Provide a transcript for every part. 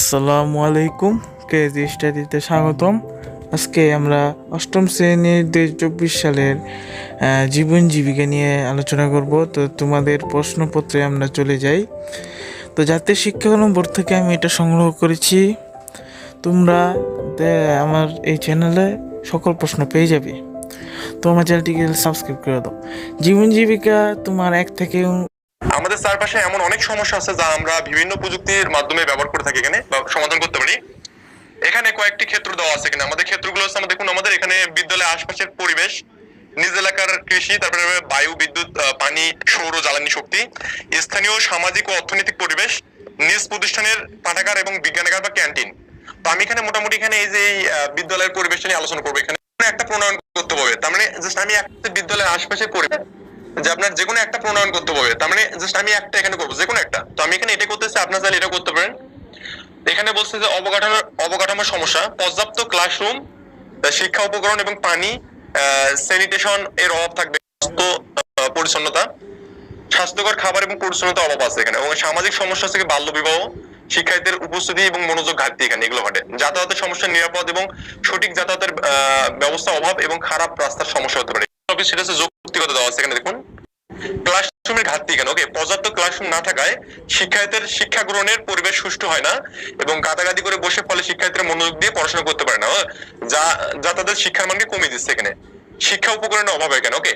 আসসালামু আলাইকুম, কেজি স্টাডিতে স্বাগতম। আজকে আমরা অষ্টম শ্রেণির দুই চব্বিশ সালের জীবন জীবিকা নিয়ে আলোচনা করব। তো তোমাদের প্রশ্নপত্রে আমরা চলে যাই। তো জাতীয় শিক্ষাক্রম বোর্ড থেকে আমি এটা সংগ্রহ করেছি। তোমরা আমার এই চ্যানেলে সকল প্রশ্ন পেয়ে যাবে। তো আমার চ্যানেলটিকে সাবস্ক্রাইব করে দাও। জীবন জীবিকা তোমার এক থেকে আমাদের চারপাশে এমন অনেক সমস্যা আছে যা আমরা বিভিন্ন প্রযুক্তির মাধ্যমে ব্যবহার করে থাকি এখানে বা সমাধান করতে পারি। এখানে কয়েকটি ক্ষেত্র দেওয়া আছে এখানে। আমাদের ক্ষেত্রগুলো হচ্ছে আমাদের দেখুন, আমাদের এখানে বিদ্যালয়ের আশপাশের পরিবেশ, নিজ এলাকার কৃষি, তারপরে বায়ু, বিদ্যুৎ পানি, সৌর, জ্বালানি শক্তি, স্থানীয় সামাজিক ও অর্থনৈতিক পরিবেশ, নিজ প্রতিষ্ঠানের পাঠাগার এবং বিজ্ঞানাগার বা ক্যান্টিন। তো আমি এখানে মোটামুটি এখানে এই যে বিদ্যালয়ের পরিবেশটা নিয়ে আলোচনা করব। এখানে একটা প্রণয়ন করতে হবে। তার মানে আমি একটা বিদ্যালয়ের আশপাশে পরিবেশ যে আপনার যে কোনো একটা প্রণয়ন করতে হবে। তার মানে জাস্ট আমি একটা এখানে করব যে কোনো একটা। তো আমি এখানে এটা করতেছি, আপনার চাইলে এটা করতে পারেন। এখানে বলছে যে অবকাঠামো অবকাঠামোর সমস্যা, পর্যাপ্ত ক্লাসরুম শিক্ষা উপকরণ এবং পানি স্যানিটেশন এর অভাব থাকবে, স্বাস্থ্য পরিচ্ছন্নতা, স্বাস্থ্যকর খাবার এবং পরিচ্ছন্নতা অভাব আছে এখানে। এবং সামাজিক সমস্যা থেকে বাল্য বিবাহ, শিক্ষার্থীদের উপস্থিতি এবং মনোযোগ ঘাটতি এখানে এগুলো ঘটে। যাতায়াতের সমস্যা নিরাপদ এবং সঠিক যাতায়াতের ব্যবস্থা অভাব এবং খারাপ রাস্তার সমস্যা হতে পারে। সেটা হচ্ছে যৌক্তিকতা দেওয়া আছে। দেখুন ক্লাসরুমের ঘাটতি কেন? ওকে পর্যাপ্ত ক্লাসরুম না থাকায় শিক্ষার্থীদের শিক্ষা গ্রহণের পরিবেশ সুষ্ঠু হয় না এবং গাদাগাদি করে বসে ফলে শিক্ষার্থীরা মনোযোগ দিয়ে পড়াশোনা করতে পারে না। যা যা তাদের শিক্ষার মানকে কমিয়ে দিচ্ছে এখানে। শিক্ষা উপকরণের অভাব কেন? ওকে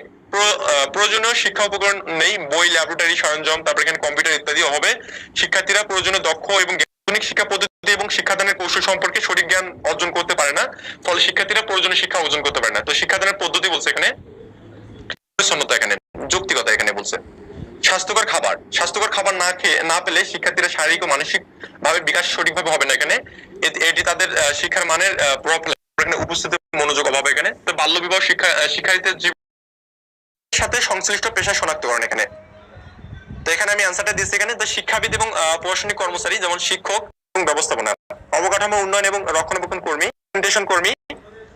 প্রয়োজনীয় শিক্ষা উপকরণ নেই, বই ল্যাবরেটরি সরঞ্জাম, তারপর এখানে কম্পিউটার ইত্যাদি অভাবে শিক্ষার্থীরা প্রয়োজনীয় দক্ষ এবং আধুনিক শিক্ষা পদ্ধতি এবং শিক্ষাদানের কৌশল সম্পর্কে সঠিক জ্ঞান অর্জন করতে পারে না, ফলে শিক্ষার্থীরা প্রয়োজনীয় শিক্ষা অর্জন করতে পারে না। তো শিক্ষাদানের পদ্ধতি বলছে এখানে পরিচ্ছন্নতা এখানে, যৌক্তিকতা এখানে বলছে। স্বাস্থ্যকর খাবার স্বাস্থ্যকর খাবার না খেয়ে, না পেলে শিক্ষার্থীরা শারীরিক ও মানসিক ভাবে বিকাশ সঠিকভাবে হবে না এখানে। এটি তাদের শিক্ষার মানের প্রভাব এখানে মনোযোগ অভাব এখানে। তো বাল্য বিবাহ শিক্ষা শিক্ষার্থীদের সাথে সংশ্লিষ্ট পেশা শনাক্তকরণ এখানে। তো এখানে আমি আনসারটা দিচ্ছি এখানে। তো শিক্ষাবিদ এবং প্রশাসনিক কর্মচারী, যেমন শিক্ষক এবং ব্যবস্থাপনা, অবকাঠামো উন্নয়ন এবং রক্ষণাবেক্ষণ কর্মী কর্মী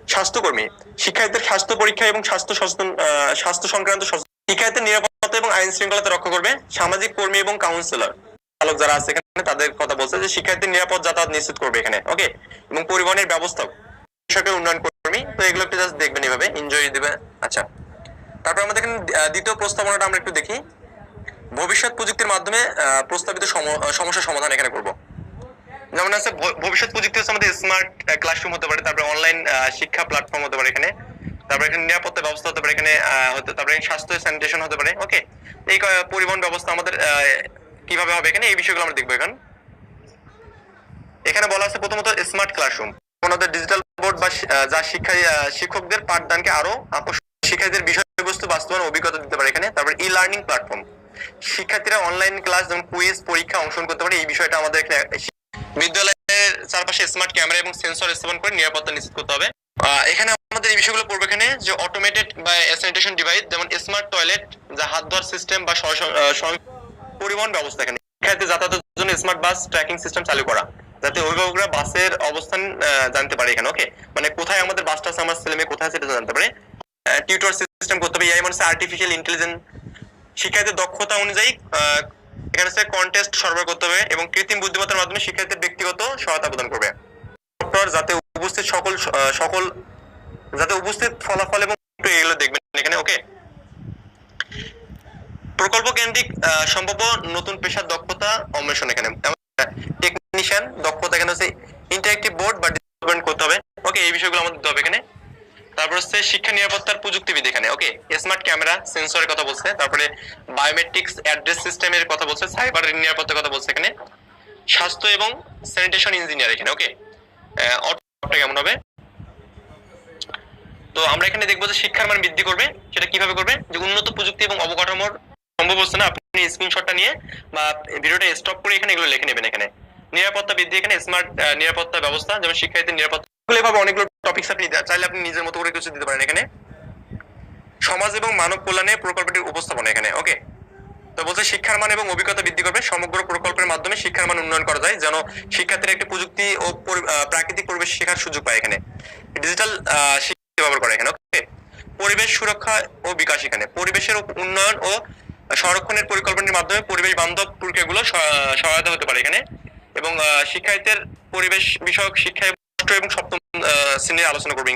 স্বাস্থ্যকর্মী, শিক্ষার্থীদের স্বাস্থ্য পরীক্ষা এবং স্বাস্থ্য সচেতন স্বাস্থ্য সংক্রান্ত শিক্ষার্থীদের নিরাপত্তা এবং আইন শৃঙ্খলাতে রক্ষা করবে সামাজিক কর্মী এবং কাউন্সিলর চালক যারা আছে এখানে, তাদের কথা বলছে যে শিক্ষার্থীর নিরাপদ যাতায়াত নিশ্চিত করবে এখানে ওকে এবং পরিবহনের ব্যবস্থা কৃষকের উন্নয়ন কর্মী, তো এগুলো একটু জাস্ট দেখবেন এভাবে এনজয় দিবে। আচ্ছা তারপর আমাদের এখানে দ্বিতীয় প্রস্তাবনাটা আমরা একটু দেখি। ভবিষ্যৎ প্রযুক্তির মাধ্যমে প্রস্তাবিত সম- সমস্যার সমাধান এখানে করব। যেমন আছে ভবিষ্যৎ প্রযুক্তি হচ্ছে আমাদের স্মার্ট ক্লাসরুম হতে পারে, তারপরে অনলাইন শিক্ষা প্ল্যাটফর্ম হতে পারে এখানে, তারপরে এখানে নিরাপত্তা ব্যবস্থা হতে পারে, এখানে তারপরে স্বাস্থ্য স্যানিটেশন হতে পারে ওকে এই পরিবহন ব্যবস্থা আমাদের কীভাবে হবে এখানে, এই বিষয়গুলো আমরা দেখব এখন। এখানে বলা আছে প্রথমত স্মার্ট ক্লাসরুম আমাদের ডিজিটাল বোর্ড বা যা শিক্ষা শিক্ষকদের পাঠদানকে আরও শিক্ষার্থীদের বিষয়বস্তু বাস্তবায়ন অভিজ্ঞতা দিতে পারে এখানে, তারপর ই লার্নিং প্ল্যাটফর্ম শিক্ষার্থীরা অনলাইন ক্লাস যেমন কুইজ পরীক্ষা অংশগ্রহণ করতে পারে, এই বিষয়টা আমাদের এখানে বিদ্যালয়ের চারপাশে স্মার্ট ক্যামেরা এবং সেন্সর স্থাপন করে নিরাপত্তা নিশ্চিত করতে হবে। এখানে আমাদের এই বিষয়গুলো পড়বে এখানে যে অটোমেটেড বা স্যানিটেশন ডিভাইস যেমন স্মার্ট টয়লেট যা হাত ধোয়ার সিস্টেম বা পরিবহন ব্যবস্থা এখানে। শিক্ষার্থী যাতায়াতের জন্য স্মার্ট বাস ট্র্যাকিং সিস্টেম চালু করা, যাতে অভিভাবকরা বাসের অবস্থান জানতে পারে এখানে ওকে মানে কোথায় আমাদের বাসটা আছে, আমার ছেলে মেয়ে কোথায় সেটা জানতে পারে। টিউটর সিস্টেম করতে হবে, এআই মানে আর্টিফিশিয়াল ইন্টেলিজেন্স শিক্ষার্থীর দক্ষতা অনুযায়ী এখানে হচ্ছে কন্টেস্ট সরবরাহ করতে হবে এবং কৃত্রিম বুদ্ধিমত্তার মাধ্যমে শিক্ষার্থীদের ব্যক্তিগত সহায়তা প্রদান করবে। সফটওয়্যার যাতে উপস্থিত সকল সকল, যাতে উপস্থিত ফলাফল এবং এগুলো দেখবেন এখানে ওকে প্রকল্প কেন্দ্রিক সম্ভাব্য নতুন পেশার দক্ষতা অন্বেষণ এখানে। টেকনিশিয়ান দক্ষতা এখানে হচ্ছে ইন্টারেক্টিভ বোর্ড বা ডেভেলপমেন্ট করতে হবে। ওকে এই বিষয়গুলো আমাদের দিতে হবে এখানে। তারপর হচ্ছে শিক্ষা নিরাপত্তার প্রযুক্তিবিদ এখানে ওকে স্মার্ট ক্যামেরা সেন্সরের কথা বলছে, তারপরে বায়োমেট্রিক্স অ্যাড্রেস সিস্টেমের কথা বলছে সাইবার নিরাপত্তার কথা বলছে এখানে, স্বাস্থ্য এবং স্যানিটেশন ইঞ্জিনিয়ার এখানে ওকে অটোটা কেমন হবে? তো আমরা এখানে দেখব যে শিক্ষার মান বৃদ্ধি করবে, সেটা কীভাবে করবে? যে উন্নত প্রযুক্তি এবং অবকাঠামোর সম্ভব হচ্ছে না, আপনি স্ক্রিনশটটা নিয়ে বা ভিডিওটা স্টপ করে এখানে এগুলো লিখে নেবেন এখানে। নিরাপত্তা বৃদ্ধি এখানে স্মার্ট নিরাপত্তা ব্যবস্থা, যেমন শিক্ষার্থীর নিরাপত্তা এভাবে অনেকগুলো টপিকস আপনি চাইলে আপনি নিজের মতো করে কিছু দিতে পারেন এখানে। সমাজ এবং মানব কল্যাণে প্রকল্পটির উপস্থাপনা এখানে ওকে তো বলছে শিক্ষার মান এবং অভিজ্ঞতা বৃদ্ধি করবে। সমগ্র প্রকল্পের মাধ্যমে শিক্ষার মান উন্নয়ন করা যায়, যেন শিক্ষার্থীরা একটি প্রযুক্তি ও প্রাকৃতিক পরিবেশ শেখার সুযোগ পায় এখানে। ডিজিটাল শিক্ষা ব্যবহার করে এখানে ওকে পরিবেশ সুরক্ষা ও বিকাশ এখানে। পরিবেশের উন্নয়ন ও সংরক্ষণের পরিকল্পনার মাধ্যমে পরিবেশ বান্ধব প্রক্রিয়াগুলো সহ- সহায়তা হতে পারে এখানে। এবং শিক্ষার্থীদের পরিবেশ বিষয়ক শিক্ষায় এবং সপ্তম শ্রেণির আলোচনা করব